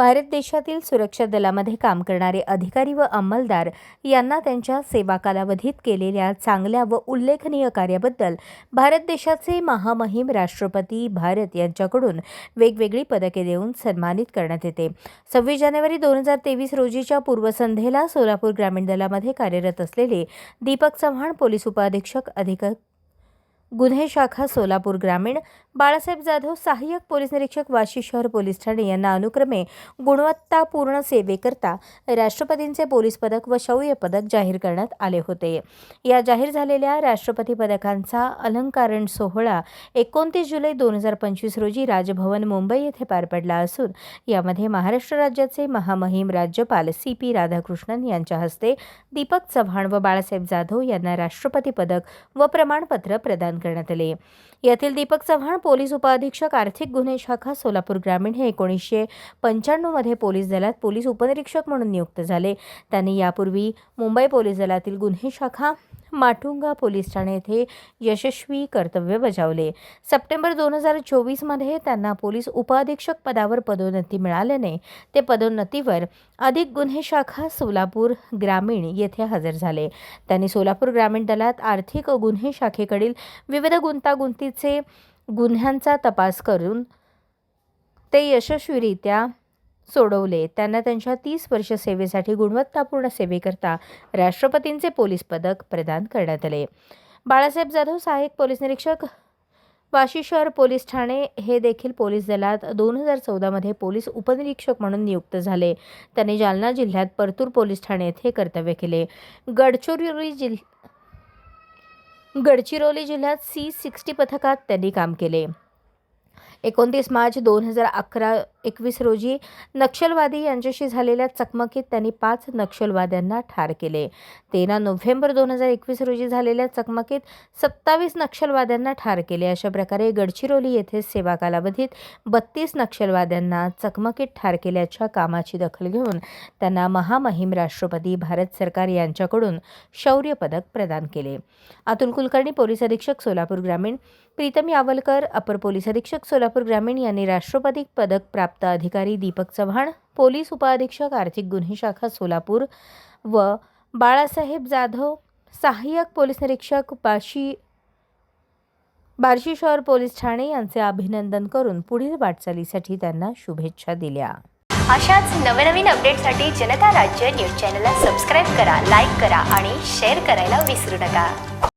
भारत देशातील सुरक्षा दलामध्ये काम करणारे अधिकारी व अंमलदार यांना त्यांच्या सेवा कालावधीत केलेल्या चांगल्या व उल्लेखनीय कार्याबद्दल भारत देशाचे महामहिम राष्ट्रपती भारत यांच्याकडून वेगवेगळी पदके देऊन सन्मानित करण्यात येते. सव्वीस जानेवारी दोन हजार तेवीस रोजीच्या पूर्वसंध्येला सोलापूर ग्रामीण दलामध्ये कार्यरत असलेले दीपक चव्हाण पोलीस उपाधीक्षक अधिक गुन्हे शाखा सोलापूर ग्रामीण बाळासाहेब जाधव सहाय्यक पोलीस निरीक्षक वाशी शहर पोलीस ठाणे यांना अनुक्रमे गुणवत्तापूर्ण सेवेकरता राष्ट्रपतींचे पोलीस पदक व शौर्य पदक जाहीर करण्यात आले होते. या जाहीर झालेल्या राष्ट्रपती पदकांचा अलंकारण सोहळा एकोणतीस जुलै दोन हजार पंचवीस रोजी राजभवन मुंबई येथे पार पडला असून यामध्ये महाराष्ट्र राज्याचे महामहिम राज्यपाल सी पी राधाकृष्णन यांच्या हस्ते दीपक चव्हाण व बाळासाहेब जाधव यांना राष्ट्रपती पदक व प्रमाणपत्र प्रदान करण्यात आले. यातील दीपक चव्हाण पोलीस उपअधीक्षक आर्थिक गुन्हे शाखा सोलापूर ग्रामीण हे एकोणीसशे पंच्याण्णवमध्ये पोलीस दलात पोलीस उपनिरीक्षक म्हणून नियुक्त झाले. त्यांनी यापूर्वी मुंबई पोलीस दलातील गुन्हे शाखा माटुंगा पोलीस ठाणे येथे यशस्वी कर्तव्य बजावले. सप्टेंबर दोन हजार चोवीसमध्ये त्यांना पोलीस उपअधीक्षक पदावर पदोन्नती मिळाल्याने ते पदोन्नतीवर अधिक गुन्हे शाखा सोलापूर ग्रामीण येथे हजर झाले. त्यांनी सोलापूर ग्रामीण दलात आर्थिक गुन्हे शाखेकडील विविध गुंतागुंतीचे गुन्ह्यांचा तपास करून ते यशस्वीरित्या सोडवले. त्यांना त्यांच्या तीस वर्ष सेवेसाठी गुणवत्तापूर्ण सेवेकरता राष्ट्रपतींचे पोलीस पदक प्रदान करण्यात आले. बाळासाहेब जाधव सहाय्यक पोलीस निरीक्षक वाशी शहर पोलीस ठाणे हे देखील पोलीस दलात दोन हजार चौदामध्ये पोलीस उपनिरीक्षक म्हणून नियुक्त झाले. त्यांनी जालना जिल्ह्यात परतूर पोलीस ठाणे येथे कर्तव्य केले. गडचिरोली जिल्हा गडचिरोली जिल्ह्यात सी सिक्स्टी पथकात त्यांनी काम केले. एकोणतीस मार्च दोन हजार अकरा एकवीस रोजी नक्षलवादी यांच्याशी झालेल्या चकमकीत त्यांनी पाच नक्षलवाद्यांना ठार केले. तेरा नोव्हेंबर दोन हजार एकवीस रोजी झालेल्या चकमकीत सत्तावीस नक्षलवाद्यांना ठार केले. अशा प्रकारे गडचिरोली येथे सेवा कालावधीत बत्तीस नक्षलवाद्यांना चकमकीत ठार केल्याच्या कामाची दखल घेऊन त्यांना महामहिम राष्ट्रपती भारत सरकार यांच्याकडून शौर्य पदक प्रदान केले. अतुल कुलकर्णी पोलीस अधीक्षक सोलापूर ग्रामीण प्रीतम यावलकर अपर पोलीस अधीक्षक सोलापूर ग्रामीण यांनी राष्ट्रपती पदक प्राप्त अधिकारी दीपक चव्हाण पोलीस उपअधीक्षक आर्थिक गुन्हे शाखा सोलापूर व बाळासाहेब जाधव सहाय्यक पोलीस निरीक्षक बाशी बार्शी शहर पोलीस ठाणे यांचे अभिनंदन करून पुढील वाटचालीसाठी त्यांना शुभेच्छा दिल्या. अशाच नवनवीन अपडेटसाठी जनता राज्य न्यूज चॅनलला सबस्क्राईब करा लाईक करा आणि शेअर करायला विसरू नका.